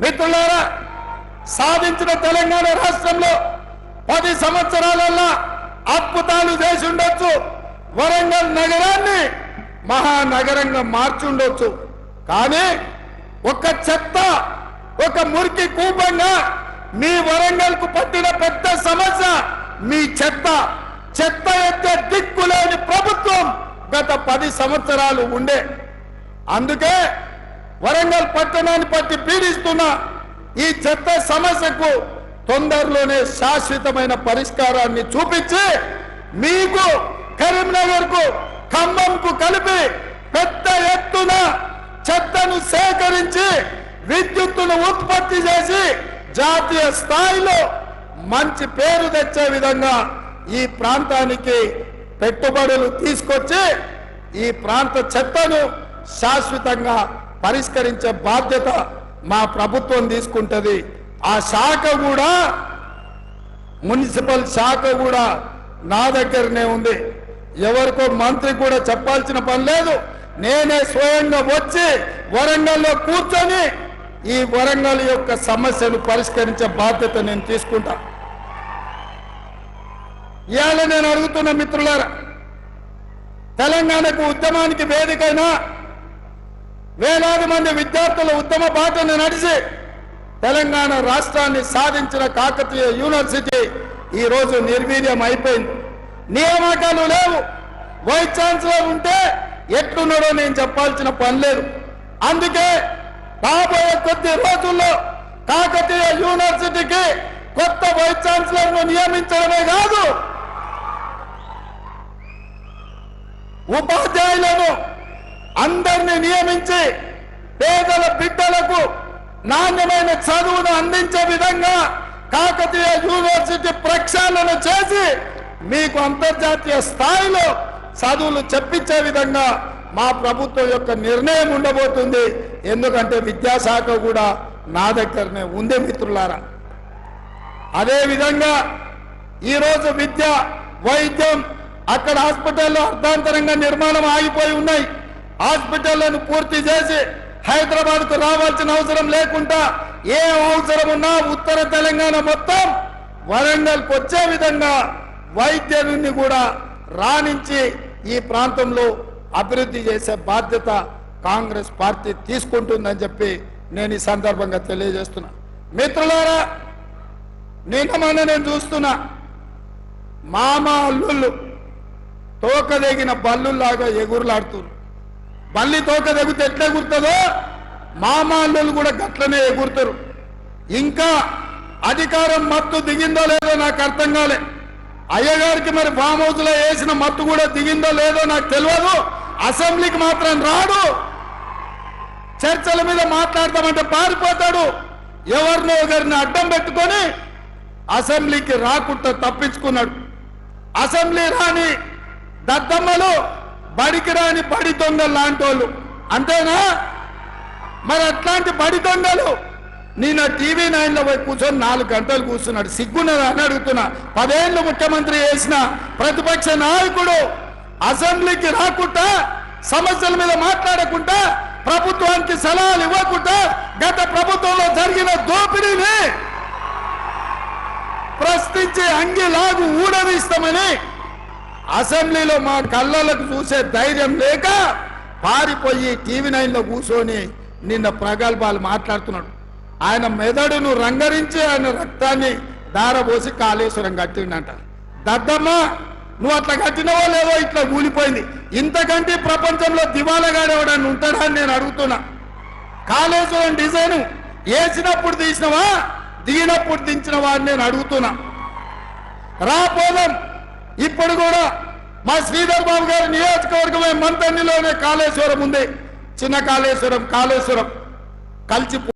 మిత్రులారా సాధించిన తెలంగాణ రాష్ట్రంలో పది సంవత్సరాలల్లా అద్భుతాలు చేసి ఉండొచ్చు. వరంగల్ నగరాన్ని మహానగరంగా మార్చుండొచ్చు. కానీ ఒక చెత్త ఒక మురికి కూపంగా మీ వరంగల్కు పట్టిన పెద్ద సమస్య మీ చెత్త. చెత్త ఎత్తే దిక్కులేని ప్రభుత్వం గత పది సంవత్సరాలు ఉండే. అందుకే వరంగల్ పట్టణాన్ని పట్టి పీడిస్తున్న ఈ చెత్త సమస్యకు తొందరలోనే శాశ్వతమైన పరిష్కారాన్ని చూపించి మీకు కరీంనగర్కు ఖమ్మంకు కలిపి పెద్ద ఎత్తున చెత్తను సేకరించి విద్యుత్తును ఉత్పత్తి చేసి జాతీయ స్థాయిలో మంచి పేరు తెచ్చే విధంగా ఈ ప్రాంతానికి పెట్టుబడులు తీసుకొచ్చి ఈ ప్రాంత చెత్తను శాశ్వతంగా పరిష్కరించే బాధ్యత మా ప్రభుత్వం తీసుకుంటుంది. ఆ శాఖ కూడా మున్సిపల్ శాఖ కూడా నా దగ్గరనే ఉంది. ఎవరికో మంత్రి కూడా చెప్పాల్సిన పని లేదు. నేనే స్వయంగా వచ్చి వరంగల్లో కూర్చొని ఈ వరంగల్ యొక్క సమస్యను పరిష్కరించే బాధ్యత నేను తీసుకుంటా. ఇవాళ నేను అడుగుతున్న మిత్రులారా తెలంగాణకు ఉద్యమానికి వేదికైనా వేలాది మంది విద్యార్థుల ఉత్తమ బాటను నడిచి తెలంగాణ రాష్ట్రాన్ని సాధించిన కాకతీయ యూనివర్సిటీ ఈ రోజు నిర్వీర్యం అయిపోయింది. నియామకాలు లేవు. వైస్ ఛాన్సలర్ ఉంటే ఎట్లున్నాడో నేను చెప్పాల్సిన పని లేదు. అందుకే రాబోయే కొద్ది రోజుల్లో కాకతీయ యూనివర్సిటీకి కొత్త వైస్ ఛాన్సలర్ను నియమించడమే కాదు ఉపాధ్యాయులను అందరినీ నియమించి పేదల బిడ్డలకు నాణ్యమైన చదువును అందించే విధంగా కాకతీయ యూనివర్సిటీ ప్రక్షాళన చేసి మీకు అంతర్జాతీయ స్థాయిలో చదువులు చెప్పించే విధంగా మా ప్రభుత్వం యొక్క నిర్ణయం ఉండబోతుంది. ఎందుకంటే విద్యాశాఖ కూడా నా దగ్గరనే ఉంది మిత్రులారా. అదే విధంగా ఈరోజు విద్య వైద్యం అక్కడ హాస్పిటల్లో అర్థాంతరంగా నిర్మాణం ఆగిపోయి ఉన్నాయి. హాస్పిటళ్ళను పూర్తి చేసి హైదరాబాద్కు రావాల్సిన అవసరం లేకుండా ఏ అవసరం ఉన్నా ఉత్తర తెలంగాణ మొత్తం వరంగల్ వచ్చే విధంగా వైద్యుని కూడా రాణించి ఈ ప్రాంతంలో అభివృద్ధి చేసే బాధ్యత కాంగ్రెస్ పార్టీ తీసుకుంటుందని చెప్పి నేను ఈ సందర్భంగా తెలియజేస్తున్నా. మిత్రులారా నిన్నమన్న నేను చూస్తున్నా మామ అల్లుళ్ళు తోకదగిన బల్లులాగా ఎగురులాడుతున్నారు. బల్లి తోక దిగితే ఎట్లా ఎగురుతుందో మామాండలు కూడా గట్లనే ఎగురుతారు. ఇంకా అధికారం మత్తు దిగిందో లేదో నాకు అర్థం కాలే. అయ్యగారికి మరి ఫామ్ హౌస్లో వేసిన మత్తు కూడా దిగిందో లేదో నాకు తెలియదు. అసెంబ్లీకి మాత్రం రాడు. చర్చల మీద మాట్లాడతామంటే పారిపోతాడు. ఎవరినో ఒకరిని అడ్డం పెట్టుకొని అసెంబ్లీకి రాకుండా తప్పించుకున్నాడు. అసెంబ్లీ రాని దద్దమ్మలు బడికి రాని బడి దొంగలు లాంటి వాళ్ళు అంతేనా? మరి అట్లాంటి బడి దొంగలు? నేను టీవీ నైన్లో పోయి కూర్చొని నాలుగు గంటలు కూర్చున్నాడు. సిగ్గున్నది అని అడుగుతున్నా. పదేళ్ళు ముఖ్యమంత్రి చేసిన ప్రతిపక్ష నాయకుడు అసెంబ్లీకి రాకుండా సమస్యల మీద మాట్లాడకుండా ప్రభుత్వానికి సలహాలు ఇవ్వకుండా గత ప్రభుత్వంలో జరిగిన దోపిడీని ప్రశ్నించి అంగిలాగు ఊడదీస్తామని అసెంబ్లీలో మా కళ్ళలకు చూసే ధైర్యం లేక పారిపోయి టీవీ నైన్లో కూర్చొని నిన్న ప్రగల్భాలు మాట్లాడుతున్నాడు. ఆయన మెదడును రంగరించి ఆయన రక్తాన్ని దారబోసి కాళేశ్వరం కట్టిండంట. దద్దమ్మ నువ్వు అట్లా కట్టినవో లేదో ఇట్లా కూలిపోయింది ఇంతకంటే ప్రపంచంలో దివాలగాడేవాడని ఉంటాడా అని నేను అడుగుతున్నా. కాళేశ్వరం డిజైన్ వేసినప్పుడు తీసినవా దిగినప్పుడు దించినవా అని నేను అడుగుతున్నా. రాపోదాం ఇప్పుడు కూడా మా శ్రీధర్ బాబు గారి నియోజకవర్గమే మంతన్నిలోనే కాళేశ్వరం ఉంది. చిన్న కాళేశ్వరం కాళేశ్వరం. కలిసి